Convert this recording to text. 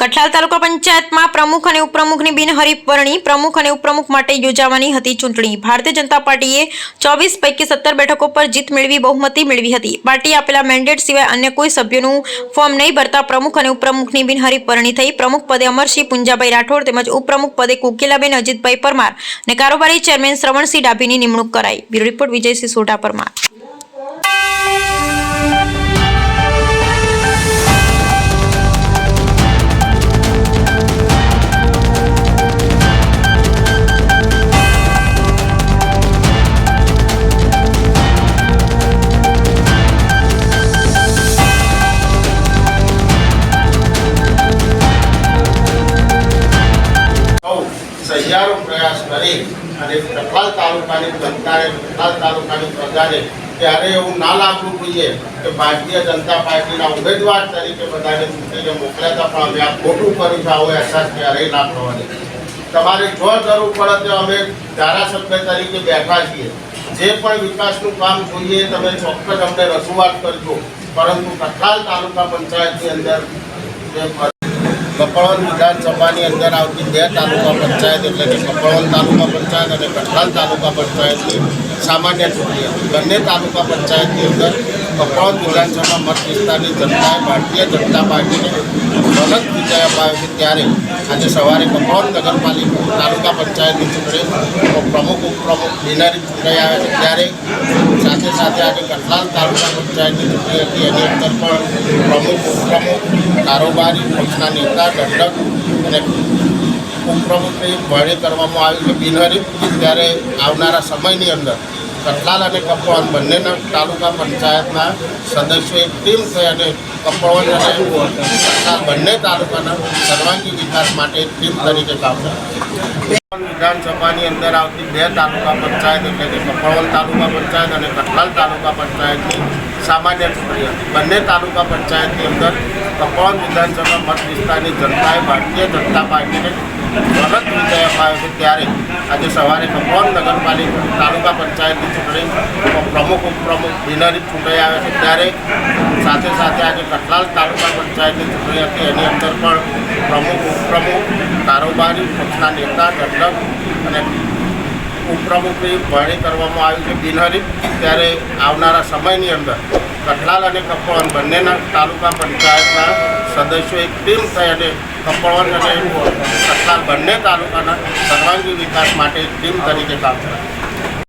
કઠલાલ તાલુકા પંચાયતમાં પ્રમુખ અને ઉપપ્રમુખની બિનહરીફવરણી પ્રમુખ અને ઉપપ્રમુખ માટે યોજાવાની હતી ચૂંટણી. ભારતીય જનતા પાર્ટીએ ચોવીસ પૈકી સત્તર બેઠકો પર જીત મેળવી બહુમતી મેળવી હતી. પાર્ટી આપેલા મેન્ડેટ સિવાય અન્ય કોઈ સભ્યોનું ફોર્મ નહીં ભરતા પ્રમુખ અને ઉપપ્રમુખની બિનહરીફવરણી થઈ. પ્રમુખ પદે અમરસિંહ, પુંજાભાઈ રાઠોડ તેમજ ઉપપ્રમુખ પદે કુકિલાબેન, અજીતભાઈ પરમાર અને કારોબારી ચેરમેન શ્રવણસિંહ ડાભીની નિમણૂક કરાઈ. Bureau report Vijaysinh Sodha Parmar. સહિયારો પ્રયાસ કરી અને ટપાલ તાલુકાની જનતાને ટપાલ તાલુકાની પ્રજાને ત્યારે એવું ના લાગવું જોઈએ કે ભારતીય જનતા પાર્ટીના ઉમેદવાર તરીકે બધાને ચૂંટીને મોકલ્યા હતા, પણ અમે આ ખોટું કર્યું આવો અહેસાસ ક્યારેય ના થવા દે તમારે જો જરૂર પડે તો અમે ધારાસભ્ય તરીકે બેઠા છીએ. જે પણ વિકાસનું કામ જોઈએ, તમે ચોક્કસ અમને રજૂઆત કરજો. પરંતુ કઠલાલ તાલુકા પંચાયતની અંદર જે કપડવન વિધાનસભાની અંદર આવતી બે તાલુકા પંચાયત એટલે કે કપડવન તાલુકા પંચાયત અને કઠલાલ તાલુકા પંચાયતની સામાન્ય ચૂંટણી હતી. બંને તાલુકા પંચાયતની અંદર કપડવન વિધાનસભા મત વિસ્તારની જનતાએ ભારતીય જનતા પાર્ટીને મદદ વિજય અપાયો છે ત્યારે આજે સવારે કપડવન નગરપાલિકા તાલુકા પંચાયતની ચૂંટણી પ્રમુખ, ઉપપ્રમુખ બિનહરી ચૂંટાઈ આવે છે. ત્યારે સાથે સાથે આજે કઠલાલ તાલુકા પંચાયતની ચૂંટણી હતી એની અંદર પણ પ્રમુખ, ઉપપ્રમુખ, કારોબારી, પક્ષના નેતા, દંડક અને ઉપપ્રમુખની વરણી કરવામાં આવી છે બિનહરીફ ત્યારે આવનારા સમયની અંદર કઠલાલ અને કપવાન બંનેના તાલુકા પંચાયતના સદસ્યો એક ટીમ થઈ અને કપવાન અને કટલાલ બંને તાલુકાના સર્વાંગી વિકાસ માટે એક ટીમ તરીકે કામ કરે. વિધાનસભાની અંદર આવતી બે તાલુકા પંચાયત એટલે કે કપડવન તાલુકા પંચાયત અને કઠલાલ તાલુકા પંચાયતની સામાન્ય ચૂંટણી હતી. બંને તાલુકા પંચાયતની અંદર કપડવન વિધાનસભા મત વિસ્તારની જનતાએ ભારતીય જનતા પાર્ટીને ગલત વિજય અપાયો છે ત્યારે આજે સવારે કપડવન નગરપાલિકા તાલુકા પંચાયતની ચૂંટણી પ્રમુખ ઉપપ્રમુખ બિનહરીફ ચૂંટાઈ આવે છે. ત્યારે સાથે સાથે આજે કઠલાલ તાલુકા પંચાયતની ચૂંટણી હતી. એની અંદર પણ પ્રમુખ ઉપપ્રમુખ, કારોબારી પક્ષના નેતા, દંડક અને ઉપપ્રમુખની વરણી કરવામાં આવી છે બિનહરીફ ત્યારે આવનારા સમયની અંદર કઠલાલ અને કપડવન બંનેના તાલુકા પંચાયતના સદસ્યો એક ટીમ થઈ અને કપડવન અને કઠલાલ બંને તાલુકાના સર્વાંગી વિકાસ માટે એક ટીમ તરીકે કામ કરે.